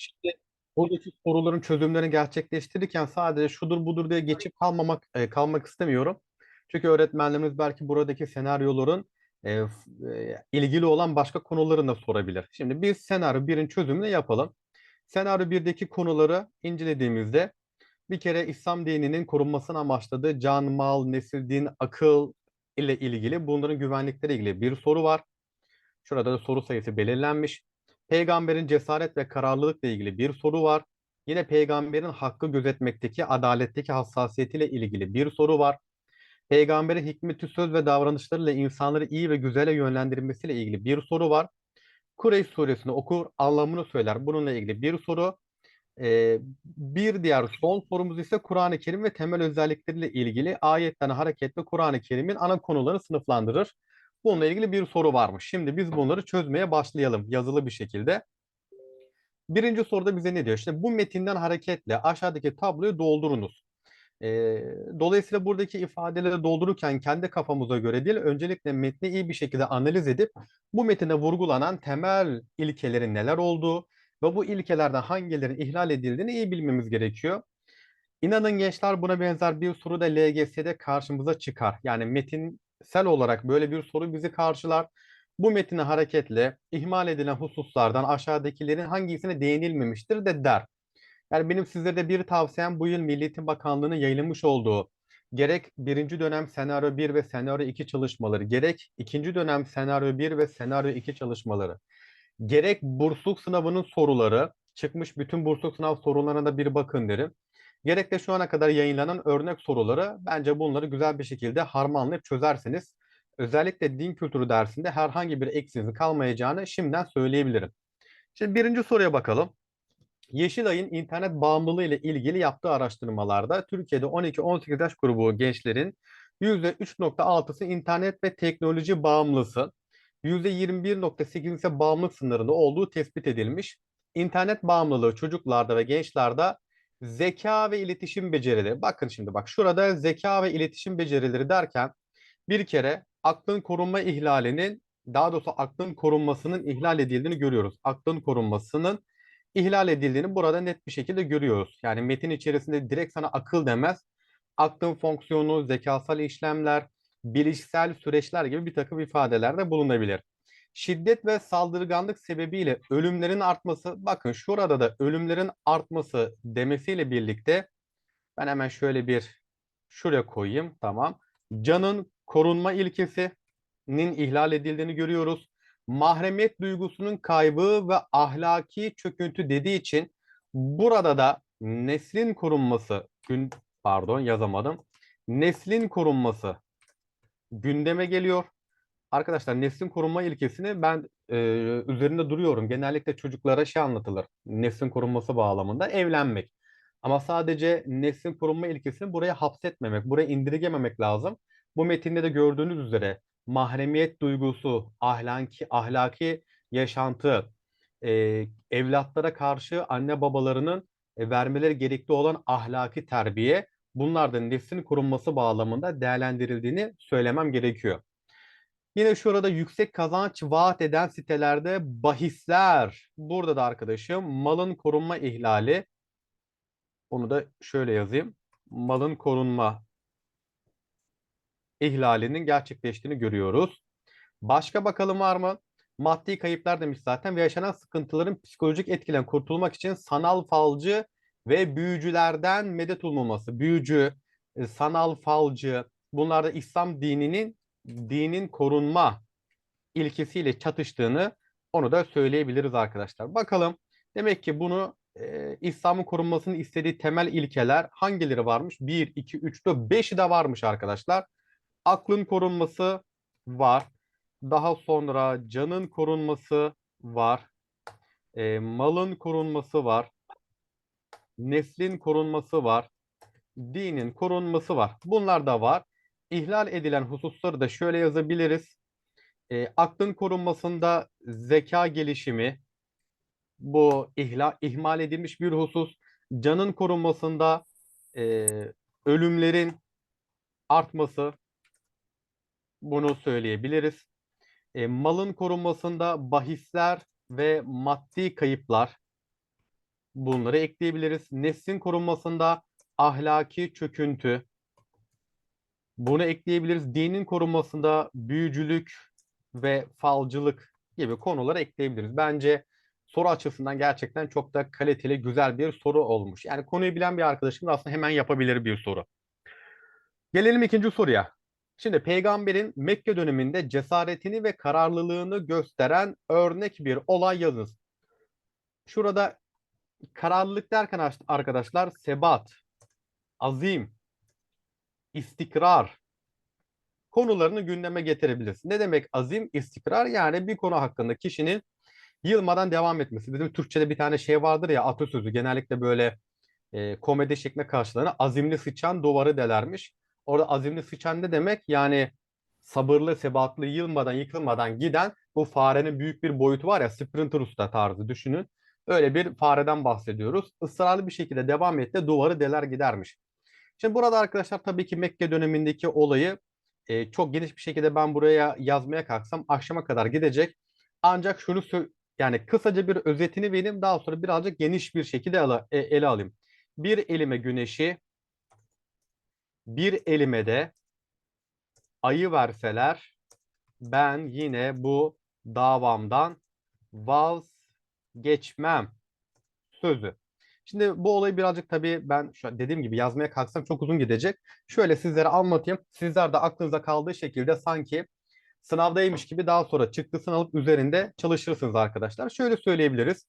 Şimdi buradaki soruların çözümlerini gerçekleştirirken sadece şudur budur diye geçip kalmamak e, kalmak istemiyorum. Çünkü öğretmenlerimiz belki buradaki senaryoların e, e, ilgili olan başka konuları da sorabilir. Şimdi biz senaryo 1'in çözümünü yapalım. Senaryo 1'deki konuları incelediğimizde bir kere İslam dininin korunmasını amaçladığı can, mal, nesil, din, akıl ile ilgili bunların güvenlikleri ilgili bir soru var. Şurada da soru sayısı belirlenmiş. Peygamberin cesaret ve kararlılıkla ilgili bir soru var. Yine peygamberin hakkı gözetmekteki adaletteki hassasiyetiyle ilgili bir soru var. Peygamberin hikmeti söz ve davranışlarıyla insanları iyi ve güzele yönlendirmesiyle ilgili bir soru var. Kureyş suresini okur, anlamını söyler. Bununla ilgili bir soru. Ee, bir diğer son sorumuz ise Kur'an-ı Kerim ve temel özellikleriyle ilgili ayetten hareketle Kur'an-ı Kerim'in ana konularını sınıflandırır. Bununla ilgili bir soru varmış. Şimdi biz bunları çözmeye başlayalım yazılı bir şekilde. Birinci soruda bize ne diyor? İşte bu metinden hareketle aşağıdaki tabloyu doldurunuz. Ee, dolayısıyla buradaki ifadeleri doldururken kendi kafamıza göre değil, öncelikle metni iyi bir şekilde analiz edip bu metinde vurgulanan temel ilkelerin neler olduğu ve bu ilkelerden hangilerinin ihlal edildiğini iyi bilmemiz gerekiyor. İnanın gençler buna benzer bir soru da LGS'de karşımıza çıkar. Yani metinsel olarak böyle bir soru bizi karşılar. Bu metine hareketle ihmal edilen hususlardan aşağıdakilerin hangisine değinilmemiştir de der. Yani benim sizlere de bir tavsiyem bu yıl Milli Eğitim Bakanlığı'nın yayınlamış olduğu gerek birinci dönem senaryo 1 ve senaryo 2 çalışmaları, gerek ikinci dönem senaryo 1 ve senaryo 2 çalışmaları, gerek bursluluk sınavının soruları, çıkmış bütün bursluluk sınav sorularına da bir bakın derim. Gerek de şu ana kadar yayınlanan örnek soruları bence bunları güzel bir şekilde harmanlayıp çözerseniz özellikle din kültürü dersinde herhangi bir eksiğiniz kalmayacağını şimdiden söyleyebilirim. Şimdi birinci soruya bakalım. Yeşilay'ın internet bağımlılığı ile ilgili yaptığı araştırmalarda Türkiye'de 12-18 yaş grubu gençlerin %3.6'sı internet ve teknoloji bağımlısı, %21.8 ise bağımlılık sınırında olduğu tespit edilmiş. İnternet bağımlılığı çocuklarda ve gençlerde zeka ve iletişim becerileri. Bakın şimdi bak şurada zeka ve iletişim becerileri derken bir kere aklın korunma ihlalinin daha doğrusu aklın korunmasının ihlal edildiğini görüyoruz. Aklın korunmasının ihlal edildiğini burada net bir şekilde görüyoruz. Yani metin içerisinde direkt sana akıl demez. Aklın fonksiyonu, zekasal işlemler, bilişsel süreçler gibi bir takım ifadelerde bulunabilir. Şiddet ve saldırganlık sebebiyle ölümlerin artması, bakın şurada da ölümlerin artması demesiyle birlikte ben hemen şöyle bir şuraya koyayım. Tamam. Canın korunma ilkesinin ihlal edildiğini görüyoruz mahremiyet duygusunun kaybı ve ahlaki çöküntü dediği için burada da neslin korunması gün pardon yazamadım. Neslin korunması gündeme geliyor. Arkadaşlar neslin korunma ilkesini ben e, üzerinde duruyorum. Genellikle çocuklara şey anlatılır. Neslin korunması bağlamında evlenmek. Ama sadece neslin korunma ilkesini buraya hapsetmemek, buraya indirgememek lazım. Bu metinde de gördüğünüz üzere mahremiyet duygusu, ahlaki, ahlaki yaşantı, e, evlatlara karşı anne babalarının e, vermeleri gerekli olan ahlaki terbiye, bunlar da neslin korunması bağlamında değerlendirildiğini söylemem gerekiyor. Yine şurada yüksek kazanç vaat eden sitelerde bahisler. Burada da arkadaşım malın korunma ihlali. Onu da şöyle yazayım. Malın korunma ihlalinin gerçekleştiğini görüyoruz. Başka bakalım var mı? Maddi kayıplar demiş zaten ve yaşanan sıkıntıların psikolojik etkilen kurtulmak için sanal falcı ve büyücülerden medet umulması. Büyücü, e, sanal falcı bunlar da İslam dininin dinin korunma ilkesiyle çatıştığını onu da söyleyebiliriz arkadaşlar. Bakalım demek ki bunu e, İslam'ın korunmasını istediği temel ilkeler hangileri varmış? 1, 2, 3, 4, 5'i de varmış arkadaşlar aklın korunması var. Daha sonra canın korunması var. E, malın korunması var. Neslin korunması var. Dinin korunması var. Bunlar da var. İhlal edilen hususları da şöyle yazabiliriz. E, aklın korunmasında zeka gelişimi, bu ihla, ihmal edilmiş bir husus. Canın korunmasında e, ölümlerin artması, bunu söyleyebiliriz. E, malın korunmasında bahisler ve maddi kayıplar Bunları ekleyebiliriz. Neslin korunmasında ahlaki çöküntü. Bunu ekleyebiliriz. Dinin korunmasında büyücülük ve falcılık gibi konuları ekleyebiliriz. Bence soru açısından gerçekten çok da kaliteli, güzel bir soru olmuş. Yani konuyu bilen bir arkadaşımız aslında hemen yapabilir bir soru. Gelelim ikinci soruya. Şimdi peygamberin Mekke döneminde cesaretini ve kararlılığını gösteren örnek bir olay yazınız. Şurada kararlılık derken arkadaşlar sebat, azim, istikrar konularını gündeme getirebiliriz. Ne demek azim, istikrar? Yani bir konu hakkında kişinin yılmadan devam etmesi. Bizim Türkçe'de bir tane şey vardır ya atasözü genellikle böyle e, komedi şeklinde karşılanır. Azimli sıçan duvarı delermiş. Orada azimli sıçan ne demek? Yani sabırlı, sebatlı, yılmadan, yıkılmadan giden bu farenin büyük bir boyutu var ya Sprinter Usta tarzı düşünün. Öyle bir fareden bahsediyoruz. Israrlı bir şekilde devam etti duvarı deler gidermiş. Şimdi burada arkadaşlar tabii ki Mekke dönemindeki olayı e, çok geniş bir şekilde ben buraya yazmaya kalksam akşama kadar gidecek. Ancak şunu yani kısaca bir özetini vereyim daha sonra birazcık geniş bir şekilde ele, e, ele alayım. Bir elime güneşi, bir elime de ayı verseler ben yine bu davamdan vazgeçmem sözü. Şimdi bu olayı birazcık tabii ben şu dediğim gibi yazmaya kalksam çok uzun gidecek. Şöyle sizlere anlatayım. Sizler de aklınıza kaldığı şekilde sanki sınavdaymış gibi daha sonra çıktısını alıp üzerinde çalışırsınız arkadaşlar. Şöyle söyleyebiliriz.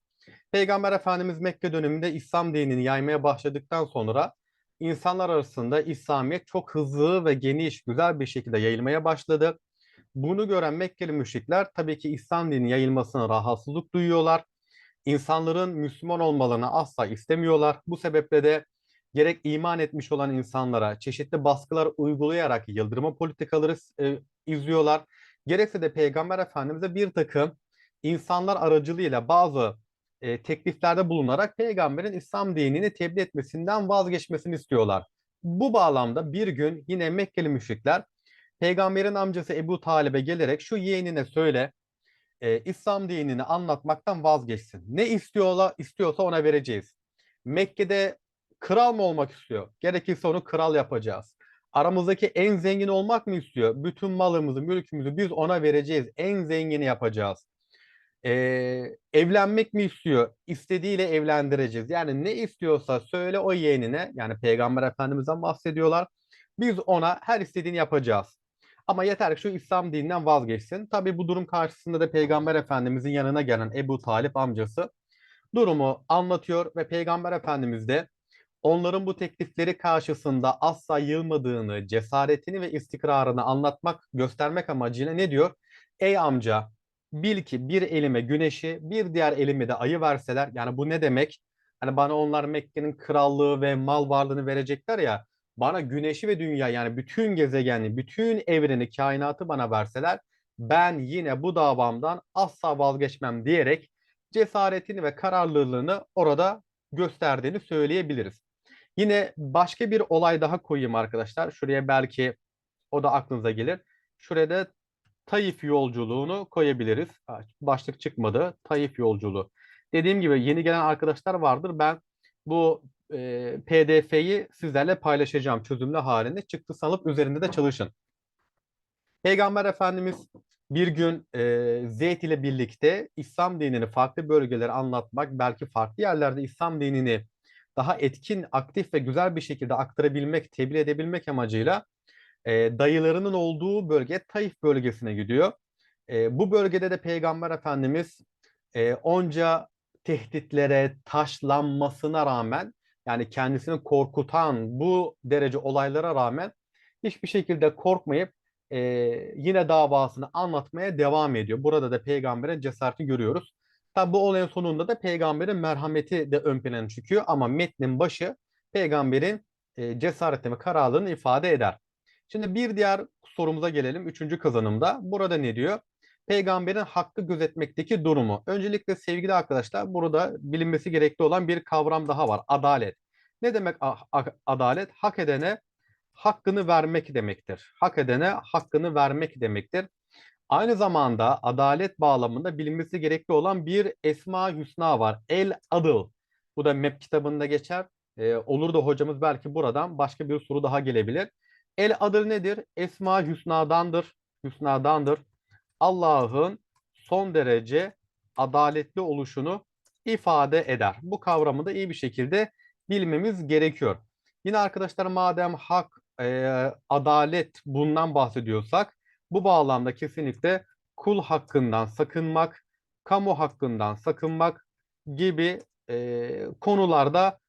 Peygamber Efendimiz Mekke döneminde İslam dinini yaymaya başladıktan sonra insanlar arasında İslamiyet çok hızlı ve geniş, güzel bir şekilde yayılmaya başladı. Bunu gören Mekkeli müşrikler tabii ki İslam dininin yayılmasına rahatsızlık duyuyorlar. İnsanların Müslüman olmalarını asla istemiyorlar. Bu sebeple de gerek iman etmiş olan insanlara çeşitli baskılar uygulayarak yıldırma politikaları e, izliyorlar. Gerekse de Peygamber Efendimiz'e bir takım insanlar aracılığıyla bazı e, tekliflerde bulunarak peygamberin İslam dinini tebliğ etmesinden vazgeçmesini istiyorlar. Bu bağlamda bir gün yine Mekkeli müşrikler peygamberin amcası Ebu Talib'e gelerek şu yeğenine söyle e, İslam dinini anlatmaktan vazgeçsin. Ne istiyorla istiyorsa ona vereceğiz. Mekke'de kral mı olmak istiyor? Gerekirse onu kral yapacağız. Aramızdaki en zengin olmak mı istiyor? Bütün malımızı, mülkümüzü biz ona vereceğiz. En zengini yapacağız. Ee, evlenmek mi istiyor? İstediğiyle evlendireceğiz. Yani ne istiyorsa söyle o yeğenine. Yani Peygamber Efendimiz'den bahsediyorlar. Biz ona her istediğini yapacağız. Ama yeter ki şu İslam dininden vazgeçsin. Tabii bu durum karşısında da Peygamber Efendimiz'in yanına gelen Ebu Talip amcası durumu anlatıyor ve Peygamber Efendimiz de onların bu teklifleri karşısında asla yılmadığını, cesaretini ve istikrarını anlatmak, göstermek amacıyla ne diyor? Ey amca, bil ki bir elime güneşi, bir diğer elime de ayı verseler, yani bu ne demek? Hani bana onlar Mekke'nin krallığı ve mal varlığını verecekler ya, bana güneşi ve dünya yani bütün gezegeni, bütün evreni, kainatı bana verseler ben yine bu davamdan asla vazgeçmem diyerek cesaretini ve kararlılığını orada gösterdiğini söyleyebiliriz. Yine başka bir olay daha koyayım arkadaşlar. Şuraya belki o da aklınıza gelir. Şuraya da Taif yolculuğunu koyabiliriz. Başlık çıkmadı. Taif yolculuğu. Dediğim gibi yeni gelen arkadaşlar vardır. Ben bu e, PDF'yi sizlerle paylaşacağım çözümlü halinde. Çıktı alıp üzerinde de çalışın. Peygamber Efendimiz bir gün e, Zeyd ile birlikte İslam dinini farklı bölgelere anlatmak, belki farklı yerlerde İslam dinini daha etkin, aktif ve güzel bir şekilde aktarabilmek, tebliğ edebilmek amacıyla e, dayılarının olduğu bölge Taif bölgesine gidiyor. E, bu bölgede de Peygamber Efendimiz e, onca tehditlere, taşlanmasına rağmen yani kendisini korkutan bu derece olaylara rağmen hiçbir şekilde korkmayıp e, yine davasını anlatmaya devam ediyor. Burada da peygamberin cesaretini görüyoruz. Tabi bu olayın sonunda da peygamberin merhameti de ön plana çıkıyor ama metnin başı peygamberin e, cesaretini, kararlılığını ifade eder. Şimdi bir diğer sorumuza gelelim. Üçüncü kazanımda. Burada ne diyor? Peygamberin hakkı gözetmekteki durumu. Öncelikle sevgili arkadaşlar burada bilinmesi gerekli olan bir kavram daha var. Adalet. Ne demek adalet? Hak edene hakkını vermek demektir. Hak edene hakkını vermek demektir. Aynı zamanda adalet bağlamında bilinmesi gerekli olan bir Esma Hüsna var. El Adıl. Bu da MEP kitabında geçer. E, olur da hocamız belki buradan başka bir soru daha gelebilir. El adı nedir? Esma Hüsna'dandır. Hüsna'dandır. Allah'ın son derece adaletli oluşunu ifade eder. Bu kavramı da iyi bir şekilde bilmemiz gerekiyor. Yine arkadaşlar madem hak, e, adalet bundan bahsediyorsak bu bağlamda kesinlikle kul hakkından sakınmak, kamu hakkından sakınmak gibi e, konularda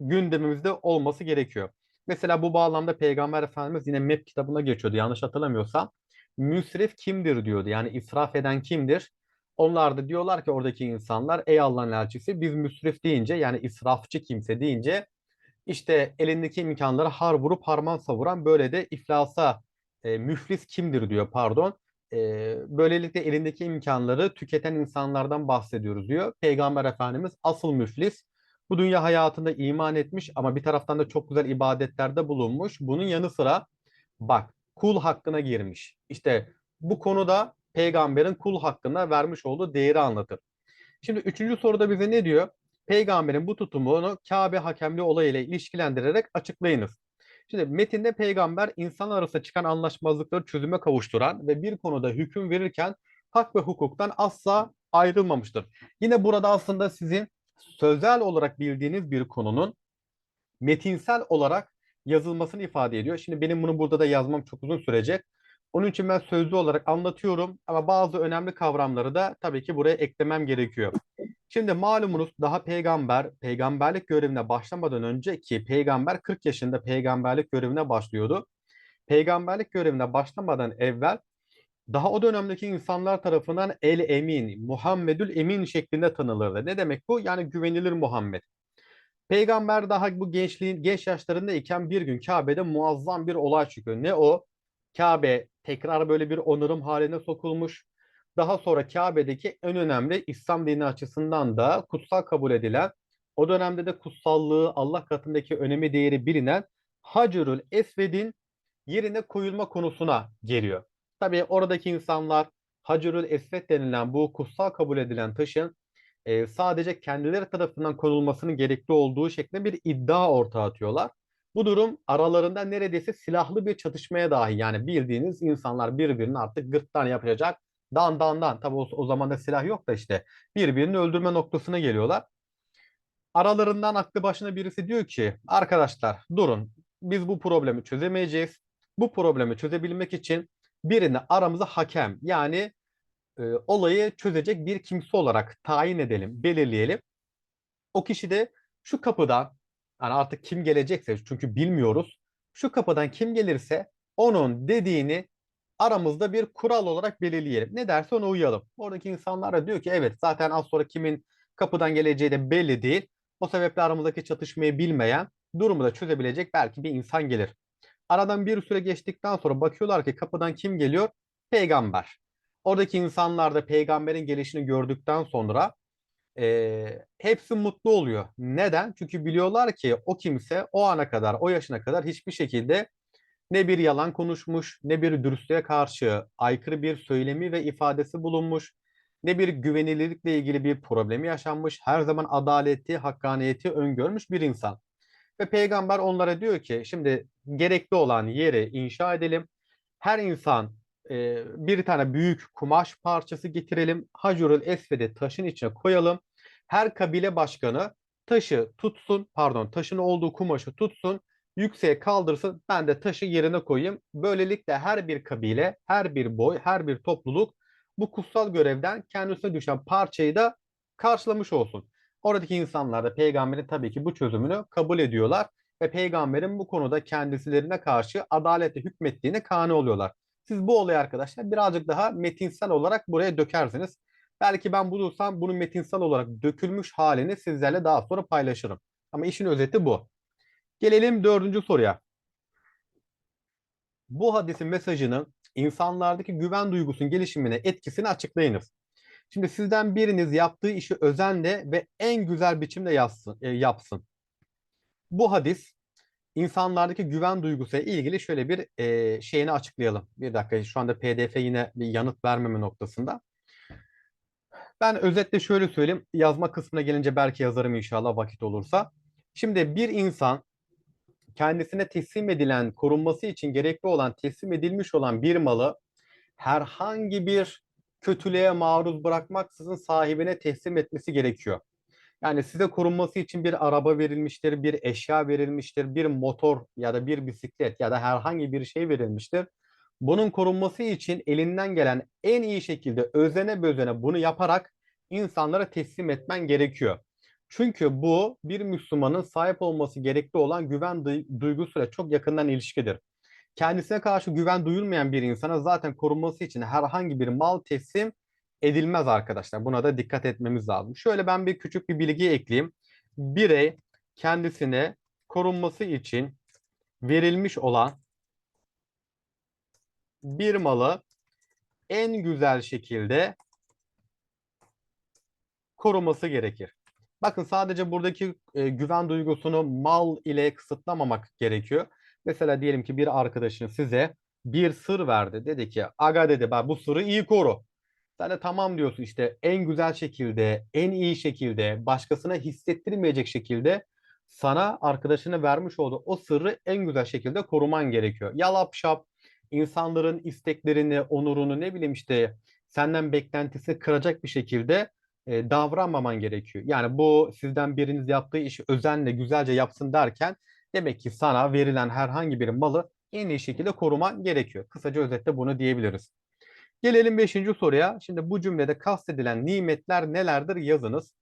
gündemimizde olması gerekiyor. Mesela bu bağlamda Peygamber Efendimiz yine MEP kitabına geçiyordu yanlış hatırlamıyorsam. Müsrif kimdir diyordu. Yani israf eden kimdir? Onlar da diyorlar ki oradaki insanlar ey Allah'ın elçisi biz müsrif deyince yani israfçı kimse deyince işte elindeki imkanları har vurup harman savuran böyle de iflasa e, müflis kimdir diyor pardon. E, böylelikle elindeki imkanları tüketen insanlardan bahsediyoruz diyor. Peygamber Efendimiz asıl müflis bu dünya hayatında iman etmiş ama bir taraftan da çok güzel ibadetlerde bulunmuş. Bunun yanı sıra bak kul hakkına girmiş. İşte bu konuda peygamberin kul hakkına vermiş olduğu değeri anlatır. Şimdi üçüncü soruda bize ne diyor? Peygamberin bu tutumunu Kabe hakemli olayıyla ilişkilendirerek açıklayınız. Şimdi metinde peygamber insan arasında çıkan anlaşmazlıkları çözüme kavuşturan ve bir konuda hüküm verirken hak ve hukuktan asla ayrılmamıştır. Yine burada aslında sizin sözel olarak bildiğiniz bir konunun metinsel olarak yazılmasını ifade ediyor. Şimdi benim bunu burada da yazmam çok uzun sürecek. Onun için ben sözlü olarak anlatıyorum ama bazı önemli kavramları da tabii ki buraya eklemem gerekiyor. Şimdi malumunuz daha peygamber, peygamberlik görevine başlamadan önce ki peygamber 40 yaşında peygamberlik görevine başlıyordu. Peygamberlik görevine başlamadan evvel daha o dönemdeki insanlar tarafından El Emin, Muhammedül Emin şeklinde tanılırdı. Ne demek bu? Yani güvenilir Muhammed. Peygamber daha bu gençliğin genç yaşlarında iken bir gün Kabe'de muazzam bir olay çıkıyor. Ne o? Kabe tekrar böyle bir onarım haline sokulmuş. Daha sonra Kabe'deki en önemli İslam dini açısından da kutsal kabul edilen, o dönemde de kutsallığı Allah katındaki önemi değeri bilinen Hacerül Esved'in yerine koyulma konusuna geliyor. Tabii oradaki insanlar Hacerül Esved denilen bu kutsal kabul edilen taşın e, sadece kendileri tarafından konulmasının gerekli olduğu şeklinde bir iddia ortaya atıyorlar. Bu durum aralarında neredeyse silahlı bir çatışmaya dahi yani bildiğiniz insanlar birbirini artık gırttan yapacak dan dan dan tabi o, o zaman da silah yok da işte birbirini öldürme noktasına geliyorlar. Aralarından aklı başına birisi diyor ki arkadaşlar durun biz bu problemi çözemeyeceğiz. Bu problemi çözebilmek için birini aramıza hakem yani e, olayı çözecek bir kimse olarak tayin edelim, belirleyelim. O kişi de şu kapıdan yani artık kim gelecekse çünkü bilmiyoruz. Şu kapıdan kim gelirse onun dediğini aramızda bir kural olarak belirleyelim. Ne derse ona uyalım. Oradaki insanlar da diyor ki evet zaten az sonra kimin kapıdan geleceği de belli değil. O sebeple aramızdaki çatışmayı bilmeyen, durumu da çözebilecek belki bir insan gelir. Aradan bir süre geçtikten sonra bakıyorlar ki kapıdan kim geliyor? Peygamber. Oradaki insanlar da peygamberin gelişini gördükten sonra e, hepsi mutlu oluyor. Neden? Çünkü biliyorlar ki o kimse o ana kadar, o yaşına kadar hiçbir şekilde ne bir yalan konuşmuş, ne bir dürüstlüğe karşı aykırı bir söylemi ve ifadesi bulunmuş, ne bir güvenilirlikle ilgili bir problemi yaşanmış, her zaman adaleti, hakkaniyeti öngörmüş bir insan. Ve peygamber onlara diyor ki şimdi gerekli olan yeri inşa edelim. Her insan e, bir tane büyük kumaş parçası getirelim. Hacurul Esved'i taşın içine koyalım. Her kabile başkanı taşı tutsun, pardon taşın olduğu kumaşı tutsun, yükseğe kaldırsın. Ben de taşı yerine koyayım. Böylelikle her bir kabile, her bir boy, her bir topluluk bu kutsal görevden kendisine düşen parçayı da karşılamış olsun. Oradaki insanlar da peygamberin tabii ki bu çözümünü kabul ediyorlar ve peygamberin bu konuda kendisilerine karşı adaletle hükmettiğine kani oluyorlar. Siz bu olayı arkadaşlar birazcık daha metinsel olarak buraya dökersiniz. Belki ben bulursam bunun metinsel olarak dökülmüş halini sizlerle daha sonra paylaşırım. Ama işin özeti bu. Gelelim dördüncü soruya. Bu hadisin mesajını insanlardaki güven duygusunun gelişimine etkisini açıklayınız. Şimdi sizden biriniz yaptığı işi özenle ve en güzel biçimde e, yapsın. Bu hadis insanlardaki güven duygusuyla ilgili şöyle bir e, şeyini açıklayalım. Bir dakika şu anda PDF yine bir yanıt vermeme noktasında. Ben özetle şöyle söyleyeyim. Yazma kısmına gelince belki yazarım inşallah vakit olursa. Şimdi bir insan kendisine teslim edilen, korunması için gerekli olan, teslim edilmiş olan bir malı herhangi bir kötülüğe maruz bırakmaksızın sahibine teslim etmesi gerekiyor. Yani size korunması için bir araba verilmiştir, bir eşya verilmiştir, bir motor ya da bir bisiklet ya da herhangi bir şey verilmiştir. Bunun korunması için elinden gelen en iyi şekilde özene bözene bunu yaparak insanlara teslim etmen gerekiyor. Çünkü bu bir Müslümanın sahip olması gerekli olan güven duygusuyla çok yakından ilişkidir. Kendisine karşı güven duyulmayan bir insana zaten korunması için herhangi bir mal teslim edilmez arkadaşlar. Buna da dikkat etmemiz lazım. Şöyle ben bir küçük bir bilgi ekleyeyim. Birey kendisine korunması için verilmiş olan bir malı en güzel şekilde koruması gerekir. Bakın sadece buradaki e, güven duygusunu mal ile kısıtlamamak gerekiyor. Mesela diyelim ki bir arkadaşın size bir sır verdi. Dedi ki aga dedi ben bu sırrı iyi koru. Sen de tamam diyorsun işte en güzel şekilde, en iyi şekilde, başkasına hissettirmeyecek şekilde sana arkadaşına vermiş olduğu o sırrı en güzel şekilde koruman gerekiyor. Yalap şap, insanların isteklerini, onurunu ne bileyim işte senden beklentisini kıracak bir şekilde e, davranmaman gerekiyor. Yani bu sizden biriniz yaptığı işi özenle güzelce yapsın derken demek ki sana verilen herhangi bir malı en iyi şekilde koruman gerekiyor. Kısaca özetle bunu diyebiliriz. Gelelim beşinci soruya. Şimdi bu cümlede kastedilen nimetler nelerdir yazınız.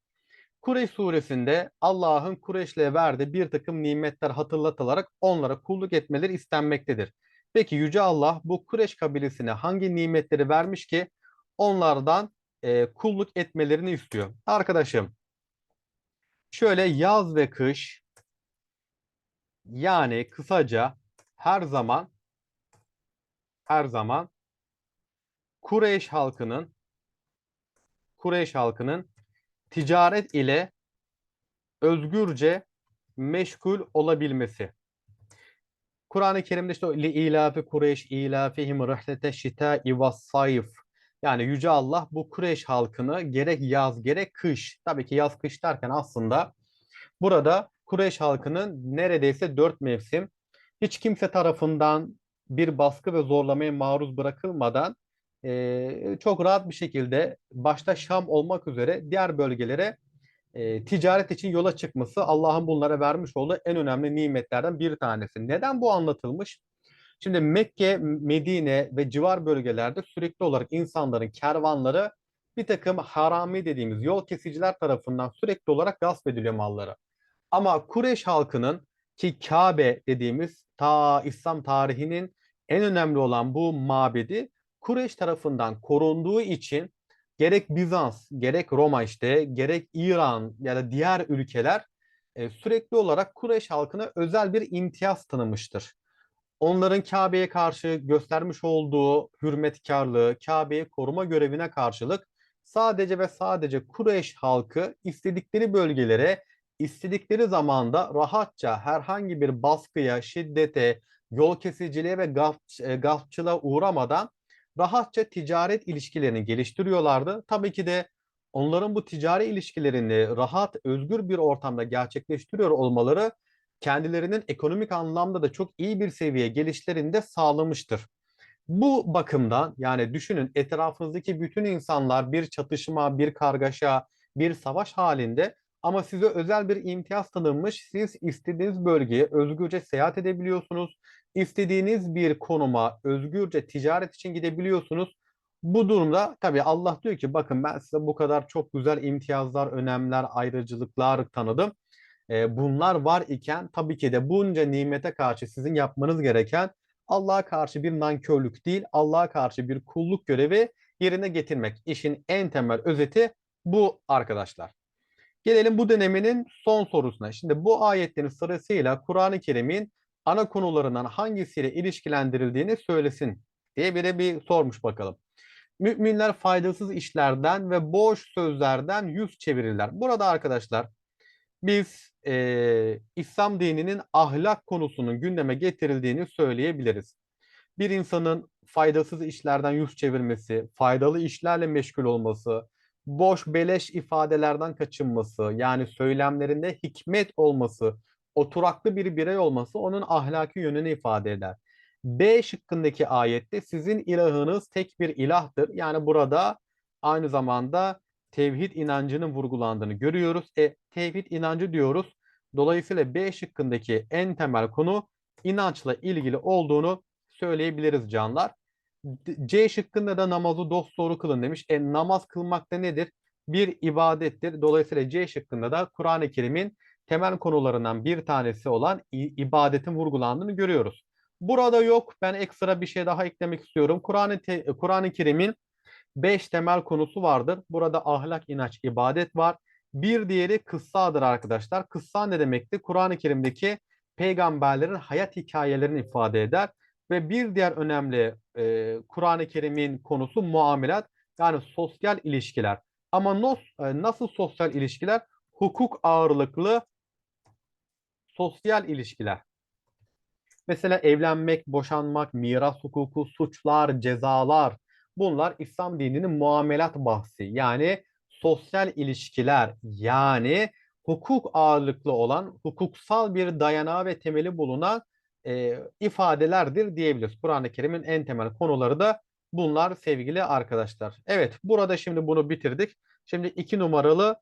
Kureyş suresinde Allah'ın Kureyş'le verdiği bir takım nimetler hatırlatılarak onlara kulluk etmeleri istenmektedir. Peki Yüce Allah bu Kureyş kabilesine hangi nimetleri vermiş ki onlardan e, kulluk etmelerini istiyor? Arkadaşım şöyle yaz ve kış yani kısaca her zaman her zaman Kureyş halkının Kureyş halkının ticaret ile özgürce meşgul olabilmesi. Kur'an-ı Kerim'de işte li ilafi Kureyş ilafihim rihlete şita'i ve sayf. Yani Yüce Allah bu Kureyş halkını gerek yaz gerek kış, tabii ki yaz kış derken aslında burada Kureyş halkının neredeyse dört mevsim hiç kimse tarafından bir baskı ve zorlamaya maruz bırakılmadan e, çok rahat bir şekilde başta Şam olmak üzere diğer bölgelere e, ticaret için yola çıkması Allah'ın bunlara vermiş olduğu en önemli nimetlerden bir tanesi. Neden bu anlatılmış? Şimdi Mekke, Medine ve civar bölgelerde sürekli olarak insanların kervanları bir takım harami dediğimiz yol kesiciler tarafından sürekli olarak gasp ediliyor malları. Ama Kureyş halkının ki Kabe dediğimiz ta İslam tarihinin en önemli olan bu mabedi Kureyş tarafından korunduğu için gerek Bizans, gerek Roma işte, gerek İran ya da diğer ülkeler e, sürekli olarak Kureyş halkına özel bir imtiyaz tanımıştır. Onların Kabe'ye karşı göstermiş olduğu hürmetkarlığı, Kabe'yi koruma görevine karşılık sadece ve sadece Kureyş halkı istedikleri bölgelere, istedikleri zamanda rahatça herhangi bir baskıya, şiddete, yol kesiciliğe ve gaspçılığa uğramadan rahatça ticaret ilişkilerini geliştiriyorlardı. Tabii ki de onların bu ticari ilişkilerini rahat, özgür bir ortamda gerçekleştiriyor olmaları kendilerinin ekonomik anlamda da çok iyi bir seviyeye gelişlerini de sağlamıştır. Bu bakımdan yani düşünün etrafınızdaki bütün insanlar bir çatışma, bir kargaşa, bir savaş halinde ama size özel bir imtiyaz tanınmış. Siz istediğiniz bölgeye özgürce seyahat edebiliyorsunuz istediğiniz bir konuma özgürce ticaret için gidebiliyorsunuz. Bu durumda tabii Allah diyor ki bakın ben size bu kadar çok güzel imtiyazlar, önemler, ayrıcalıklar tanıdım. E, bunlar var iken tabii ki de bunca nimete karşı sizin yapmanız gereken Allah'a karşı bir nankörlük değil, Allah'a karşı bir kulluk görevi yerine getirmek. İşin en temel özeti bu arkadaşlar. Gelelim bu döneminin son sorusuna. Şimdi bu ayetlerin sırasıyla Kur'an-ı Kerim'in ana konularından hangisiyle ilişkilendirildiğini söylesin diye biri bir sormuş bakalım. Müminler faydasız işlerden ve boş sözlerden yüz çevirirler. Burada arkadaşlar biz e, İslam dininin ahlak konusunun gündeme getirildiğini söyleyebiliriz. Bir insanın faydasız işlerden yüz çevirmesi, faydalı işlerle meşgul olması, boş beleş ifadelerden kaçınması, yani söylemlerinde hikmet olması, oturaklı bir birey olması onun ahlaki yönünü ifade eder. B şıkkındaki ayette sizin ilahınız tek bir ilahtır. Yani burada aynı zamanda tevhid inancının vurgulandığını görüyoruz. E, tevhid inancı diyoruz. Dolayısıyla B şıkkındaki en temel konu inançla ilgili olduğunu söyleyebiliriz canlar. C şıkkında da namazı dosdoğru kılın demiş. E, namaz kılmak da nedir? Bir ibadettir. Dolayısıyla C şıkkında da Kur'an-ı Kerim'in temel konularından bir tanesi olan ibadetin vurgulandığını görüyoruz. Burada yok. Ben ekstra bir şey daha eklemek istiyorum. Kur'an-ı Kur'an-ı Kerim'in beş temel konusu vardır. Burada ahlak, inanç, ibadet var. Bir diğeri kıssadır arkadaşlar. Kıssa ne demekti? Kur'an-ı Kerim'deki peygamberlerin hayat hikayelerini ifade eder. Ve bir diğer önemli e, Kur'an-ı Kerim'in konusu muamelat yani sosyal ilişkiler. Ama nos, e, nasıl sosyal ilişkiler? Hukuk ağırlıklı sosyal ilişkiler. Mesela evlenmek, boşanmak, miras hukuku, suçlar, cezalar. Bunlar İslam dininin muamelat bahsi. Yani sosyal ilişkiler yani hukuk ağırlıklı olan, hukuksal bir dayanağı ve temeli bulunan e, ifadelerdir diyebiliriz. Kur'an-ı Kerim'in en temel konuları da bunlar sevgili arkadaşlar. Evet burada şimdi bunu bitirdik. Şimdi iki numaralı